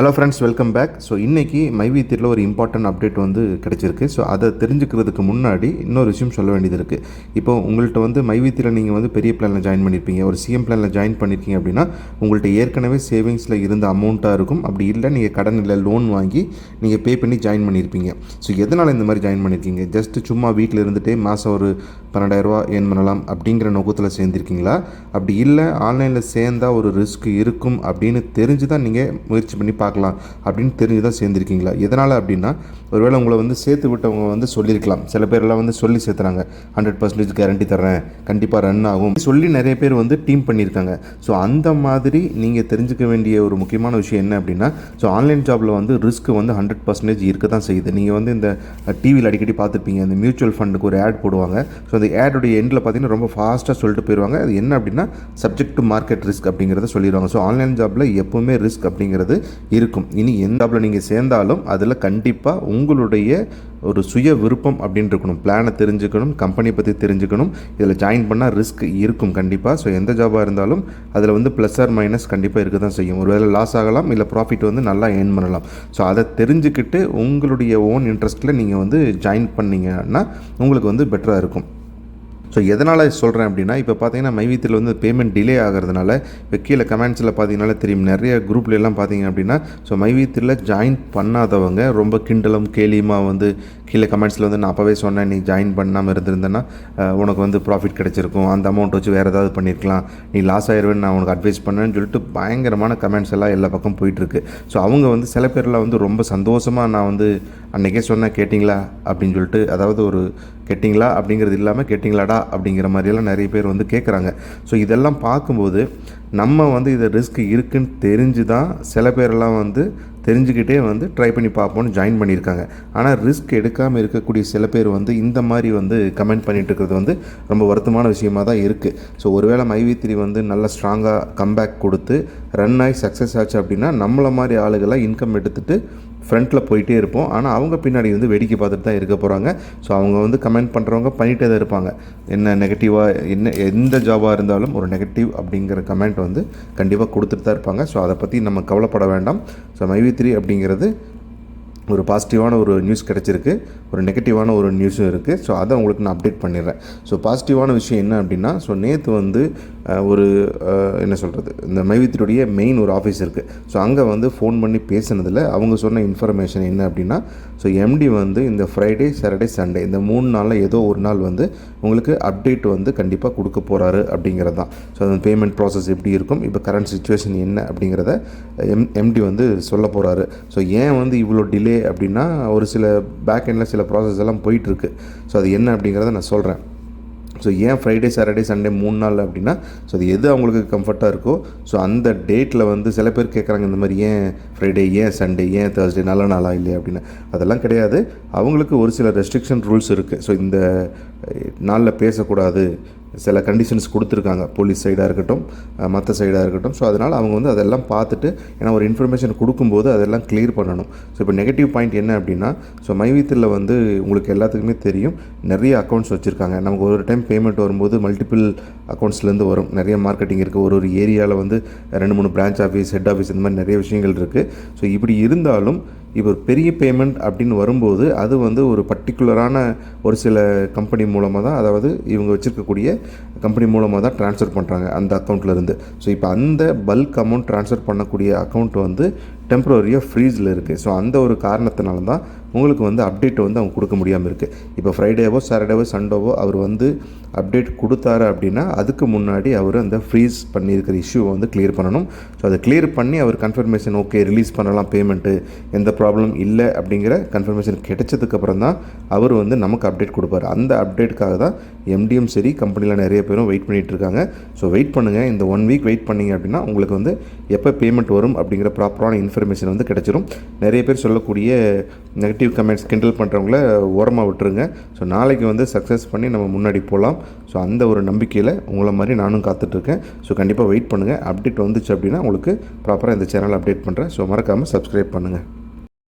Hello friends welcome back so இன்றைக்கி மைவீத்தியில் ஒரு இம்பார்ட்டன்ட் அப்டேட் வந்து கிடச்சிருக்கு. ஸோ அதை தெரிஞ்சுக்கிறதுக்கு முன்னாடி இன்னொரு விஷயம் சொல்ல வேண்டியது இருக்குது இப்போ உங்கள்கிட்ட வந்து மைவீத்தியில் நீங்கள் வந்து பெரிய பிளானில் ஜாயின் பண்ணியிருப்பீங்க ஒரு சிஎம் பிளானில் ஜாயின் பண்ணியிருக்கீங்க அப்படின்னா உங்கள்கிட்ட ஏற்கனவே சேவிங்ஸில் இருந்த அமௌண்ட்டாக இருக்கும். அப்படி இல்லை நீங்கள் கடன் இல்லை லோன் வாங்கி நீங்கள் பே பண்ணி ஜாயின் பண்ணியிருப்பீங்க ஸோ எதனால் இந்த மாதிரி ஜாயின் பண்ணியிருக்கீங்க ஜஸ்ட் சும்மா வீட்டில் இருந்துகிட்டே மாதம் ஒரு பன்னெண்டாயிரரூவா ஏன் பண்ணலாம் அப்படிங்கிற நோக்கத்தில் சேர்ந்துருக்கீங்களா? அப்படி இல்லை ஆன்லைனில் சேர்ந்தால் ஒரு ரிஸ்க் இருக்கும் அப்படின்னு தெரிஞ்சு தான் நீங்கள் முயற்சி பண்ணி பார்க்கலாம் அப்படின்னு தெரிஞ்சு தான் சேர்ந்துருக்கீங்களா? எதனால் அப்படின்னா ஒருவேளை உங்களை வந்து சேர்த்து விட்டவங்க வந்து சொல்லியிருக்கலாம். சில பேர்லாம் வந்து சொல்லி சேர்த்துறாங்க. ஹண்ட்ரட் பர்சன்டேஜ் கேரண்டி தரேன் கண்டிப்பாக ரன் ஆகும். சொல்லி நிறைய பேர் வந்து டீம் பண்ணியிருக்காங்க. ஸோ அந்த மாதிரி நீங்கள் தெரிஞ்சுக்க வேண்டிய ஒரு முக்கியமான விஷயம் என்ன அப்படின்னா ஸோ ஆன்லைன் ஜாபில் வந்து ரிஸ்க் வந்து ஹண்ட்ரட் பர்சன்டேஜ் இருக்க தான் செய்யுது. நீங்கள் வந்து இந்த டிவியில் அடிக்கடி பார்த்துருப்பீங்க. இந்த மியூச்சுவல் ஃபண்டுக்கு ஒரு ஆட் போடுவாங்க. ஸோ இந்த ஆடுடைய எண்டில் பார்த்தீங்கன்னா ரொம்ப ஃபாஸ்ட்டாக சொல்லிட்டு போயிடுவாங்க அது என்ன அப்படின்னா சப்ஜெக்ட் டு மார்க்கெட் ரிஸ்க் அப்படிங்கிறத சொல்லிடுவாங்க ஸோ ஆன்லைன் ஜாபில் எப்போவுமே ரிஸ்க் அப்படிங்கிறது இருக்கும். இனி எந்த ஜாபில் நீங்கள் சேர்ந்தாலும் அதில் கண்டிப்பாக உங்களுடைய ஒரு சுய விருப்பம் அப்படின்னு இருக்கணும். பிளானை தெரிஞ்சுக்கணும் கம்பெனி பற்றி தெரிஞ்சுக்கணும். இதில் ஜாயின் பண்ணால் ரிஸ்க் இருக்கும் கண்டிப்பாக ஸோ எந்த ஜாபாக இருந்தாலும் அதில் வந்து ப்ளஸ் ஆர் மைனஸ் கண்டிப்பாக இருக்க தான் செய்யும். ஒருவேளை லாஸ் ஆகலாம் இல்லை ப்ராஃபிட் வந்து நல்லா ஏர்ன் பண்ணலாம். ஸோ அதை தெரிஞ்சுக்கிட்டு உங்களுடைய ஓன் இன்ட்ரெஸ்ட்டில் நீங்கள் வந்து ஜாயின் பண்ணீங்கன்னா உங்களுக்கு வந்து பெட்டராக இருக்கும். ஸோ எதனால் சொல்கிறேன் அப்படின்னா இப்போ பார்த்தீங்கன்னா மைவித்தில் வந்து பேமெண்ட் டிலே ஆகிறதுனால இப்போ கீழே கமெண்ட்ஸில் பார்த்தீங்கனால தெரியும். நிறைய குரூப்ல எல்லாம் பார்த்தீங்க அப்படின்னா ஸோ மைவித்தில் ஜாயின் பண்ணாதவங்க ரொம்ப கிண்டலும் கேலியுமாக வந்து கீழே கமெண்ட்ஸில் வந்து நான் அப்போவே சொன்னேன் நீ ஜாயின் பண்ணாமல் இருந்திருந்தேன்னா உனக்கு வந்து ப்ராஃபிட் கிடச்சிருக்கும். அந்த அமௌண்ட் வச்சு வேறு ஏதாவது பண்ணியிருக்கலாம் நீ லாஸ் ஆயிடுவேன்னு நான் உனக்கு அட்வைஸ் பண்ணேன்னு சொல்லிட்டு பயங்கரமான கமெண்ட்ஸ் எல்லாம் எல்லா பக்கம் போயிட்டுருக்கு. ஸோ அவங்க வந்து சில பேர்லாம் வந்து ரொம்ப சந்தோஷமாக நான் வந்து அன்றைக்கே சொன்னேன் கேட்டிங்களா? அப்படின்னு சொல்லிட்டு அதாவது ஒரு கேட்டிங்களா? அப்படிங்கிறது இல்லாமல் கேட்டிங்களாடா? அப்படிங்கிற மாதிரியெல்லாம் நிறைய பேர் வந்து கேட்குறாங்க ஸோ இதெல்லாம் பார்க்கும்போது நம்ம வந்து இது ரிஸ்க் இருக்குன்னு தெரிஞ்சு தான் சில பேரெல்லாம் வந்து தெரிஞ்சுக்கிட்டே வந்து ட்ரை பண்ணி பார்ப்போம்னு ஜாயின் பண்ணியிருக்காங்க. ஆனால் ரிஸ்க் எடுக்காமல் இருக்கக்கூடிய சில பேர் வந்து இந்த மாதிரி வந்து கமெண்ட் பண்ணிட்டு இருக்கிறது வந்து ரொம்ப வருத்தமான விஷயமா தான் இருக்குது ஸோ ஒருவேளை மைவி த்ரீ வந்து நல்ல ஸ்ட்ராங்காக கம்பேக் கொடுத்து ரன் ஆகி சக்ஸஸ் ஆச்சு அப்படின்னா நம்மளை மாதிரி ஆளுகளாக இன்கம் எடுத்துகிட்டு ஃப்ரண்ட்டில் போயிட்டே இருப்போம். ஆனால் அவங்க பின்னாடி வந்து வேடிக்கை பார்த்துட்டு தான் இருக்க போகிறாங்க ஸோ அவங்க வந்து கமெண்ட் பண்ணுறவங்க பண்ணிகிட்டே தான் இருப்பாங்க. என்ன நெகட்டிவாக என்ன எந்த ஜாபாக இருந்தாலும் ஒரு நெகட்டிவ் அப்படிங்கிற கமெண்ட் வந்து கண்டிப்பாக கொடுத்துட்டு தான் இருப்பாங்க. ஸோ அதை பற்றி நம்ம கவலைப்பட வேண்டாம். ஸோ மைவி த்ரீ அப்படிங்கிறது ஒரு பாசிட்டிவான ஒரு நியூஸ் கிடச்சிருக்கு. ஒரு நெகட்டிவான ஒரு நியூஸும் இருக்குது ஸோ அதை உங்களுக்கு நான் அப்டேட் பண்ணிடுறேன். ஸோ பாசிட்டிவான விஷயம் என்ன அப்படின்னா ஸோ நேற்று வந்து ஒரு என்ன சொல்கிறது இந்த மைவித்தினுடைய மெயின் ஒரு ஆஃபீஸ் இருக்குது ஸோ அங்கே வந்து ஃபோன் பண்ணி பேசினதில் அவங்க சொன்ன இன்ஃபர்மேஷன் என்ன அப்படின்னா ஸோ எம்டி வந்து இந்த ஃப்ரைடே சாட்டர்டே சண்டே இந்த மூணு நாளில் ஏதோ ஒரு நாள் வந்து உங்களுக்கு அப்டேட் வந்து கண்டிப்பாக கொடுக்க போகிறாரு அப்படிங்கிறது தான். ஸோ அந்த பேமெண்ட் ப்ராசஸ் எப்படி இருக்கும்? இப்போ கரண்ட் சுச்சுவேஷன் என்ன அப்படிங்கிறத எம் எம்டி வந்து சொல்ல போகிறாரு ஸோ ஏன் வந்து இவ்வளோ டிலே அப்படின்னா ஒரு சில பேக் எண்டில் சில ப்ராசஸ் எல்லாம் போயிட்டுருக்கு. ஸோ அது என்ன அப்படிங்கிறத நான் சொல்கிறேன் ஸோ ஏன் ஃப்ரைடே சாட்டர்டே சண்டே மூணு நாள் அப்படின்னா ஸோ அது எது அவங்களுக்கு கம்ஃபர்ட்டாக இருக்கோ ஸோ அந்த டேட்டில் வந்து சில பேர் கேட்குறாங்க இந்த மாதிரி ஏன் ஃப்ரைடே ஏன் சண்டே ஏன் தேர்ஸ்டே நல்ல நாளாக இல்லையா அப்படின்னு. அதெல்லாம் கிடையாது. அவங்களுக்கு ஒரு சில ரெஸ்ட்ரிக்ஷன் ரூல்ஸ் இருக்குது ஸோ இந்த நாளில் பேசக்கூடாது சில கண்டிஷன்ஸ் கொடுத்துருக்காங்க. போலீஸ் சைடாக இருக்கட்டும் மற்ற சைடாக இருக்கட்டும். ஸோ அதனால் அவங்க வந்து அதெல்லாம் பார்த்துட்டு ஏன்னா ஒரு இன்ஃபர்மேஷன் கொடுக்கும்போது அதெல்லாம் கிளியர் பண்ணணும். ஸோ இப்போ நெகட்டிவ் பாயிண்ட் என்ன அப்படின்னா ஸோ மைவீத்தில் வந்து உங்களுக்கு எல்லாத்துக்குமே தெரியும். நிறைய அக்கௌண்ட்ஸ் வச்சுருக்காங்க. நமக்கு ஒரு டைம் பேமெண்ட் வரும்போது மல்டிபிள் அக்கௌண்ட்ஸ்லேருந்து வரும். நிறைய மார்க்கெட்டிங் இருக்குது ஒரு ஒரு ஏரியாவில் வந்து ரெண்டு மூணு பிரான்ச் ஆஃபீஸ் ஹெட் ஆஃபீஸ் இந்த மாதிரி நிறைய விஷயங்கள் இருக்குது ஸோ இப்படி இருந்தாலும் இப்போ ஒரு பெரிய பேமெண்ட் அப்படின்னு வரும்போது அது வந்து ஒரு பர்டிகுலரான ஒரு சில கம்பெனி மூலமாக தான் அதாவது இவங்க வச்சுருக்கக்கூடிய கம்பெனி மூலமாக தான் ட்ரான்ஸ்ஃபர் பண்ணுறாங்க அந்த அக்கௌண்ட்டில் இருந்து. ஸோ இப்போ அந்த பல்க் அமௌண்ட் ட்ரான்ஸ்ஃபர் பண்ணக்கூடிய அக்கௌண்ட் வந்து டெம்பரரியாக ஃப்ரீஸில் இருக்குது ஸோ அந்த ஒரு காரணத்தினால தான் உங்களுக்கு வந்து அப்டேட் வந்து அவங்க கொடுக்க முடியாமல் இருக்குது இப்போ ஃப்ரைடேவோ சாட்டர்டேவோ சண்டேவோ அவர் வந்து அப்டேட் கொடுத்தாரு அப்படின்னா அதுக்கு முன்னாடி அவர் அந்த ஃப்ரீஸ் பண்ணியிருக்கிற இஷ்யூவை வந்து கிளியர் பண்ணணும். ஸோ அதை கிளியர் பண்ணி அவர் கன்ஃபர்மேஷன் ஓகே ரிலீஸ் பண்ணலாம் பேமெண்ட்டு எந்த ப்ராப்ளம் இல்லை அப்படிங்கிற கன்ஃபர்மேஷன் கிடைச்சதுக்கப்புறம் தான் அவர் வந்து நமக்கு அப்டேட் கொடுப்பாரு. அந்த அப்டேட்டுக்காக தான் எம்டிஎம் சரி கம்பெனியில் நிறைய பேரும் வெயிட் பண்ணிகிட்டு இருக்காங்க. ஸோ வெயிட் பண்ணுங்கள் இந்த ஒன் வீக் வெயிட் பண்ணிங்க அப்படின்னா உங்களுக்கு வந்து எப்போ பேமெண்ட் வரும் அப்படிங்கிற ப்ராப்பரான இன்ஃபர்மேஷன் வந்து கிடைச்சிரும். நிறைய பேர் சொல்லக்கூடிய நெகட்டிவ் கமெண்ட்ஸ் கிண்டல் பண்ணுறவங்கள ஓரமாக விட்டுருங்க. ஸோ நாளைக்கு வந்து சக்ஸஸ் பண்ணி நம்ம முன்னாடி போகலாம் ஸோ அந்த ஒரு நம்பிக்கையில் உங்களை மாதிரி நானும் காத்துட்ருக்கேன். ஸோ கண்டிப்பாக வெயிட் பண்ணுங்கள் அப்டேட் வந்துச்சு அப்படின்னா உங்களுக்கு ப்ராப்பராக இந்த சேனல் அப்டேட் பண்ணுறேன் ஸோ மறக்காமல் சப்ஸ்கிரைப் பண்ணுங்கள்